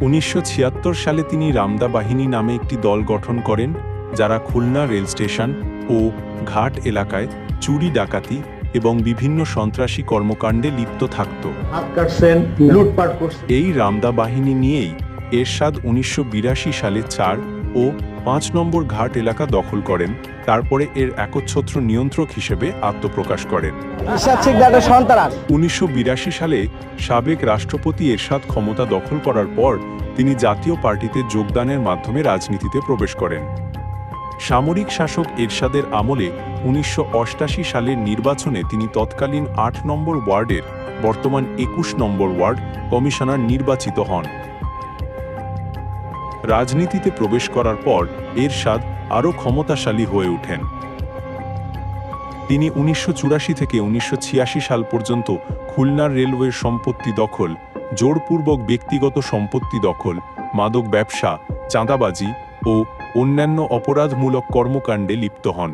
উনিশশো ছিয়াত্তর সালে তিনি রামদা বাহিনী নামে একটি দল গঠন করেন যারা খুলনা রেল স্টেশন ও ঘাট এলাকায় চুরি ডাকাতি এবং বিভিন্ন সন্ত্রাসী কর্মকাণ্ডে লিপ্ত থাকত। এই রামদা বাহিনী নিয়েই এরশাদ উনিশশো বিরাশি সালে চার ও পাঁচ নম্বর ঘাট এলাকা দখল করেন তারপরে এর একচ্ছত্র নিয়ন্ত্রক হিসেবে আত্মপ্রকাশ করেন। উনিশশো সালে সাবেক রাষ্ট্রপতি এরশাদ ক্ষমতা দখল করার পর তিনি জাতীয় পার্টিতে যোগদানের মাধ্যমে রাজনীতিতে প্রবেশ করেন। সামরিক শাসক এরশাদের আমলে উনিশশো সালের নির্বাচনে তিনি তৎকালীন আট নম্বর ওয়ার্ডের বর্তমান একুশ নম্বর ওয়ার্ড কমিশনার নির্বাচিত হন। রাজনীতিতে প্রবেশ করার পর এরশাদ আরও ক্ষমতাশালী হয়ে ওঠেন। তিনি উনিশশো চুরাশি থেকে উনিশশো ছিয়াশি সাল পর্যন্ত খুলনার রেলওয়ের সম্পত্তি দখল, জোরপূর্বক ব্যক্তিগত সম্পত্তি দখল, মাদক ব্যবসা, চাঁদাবাজি ও অন্যান্য অপরাধমূলক কর্মকাণ্ডে লিপ্ত হন।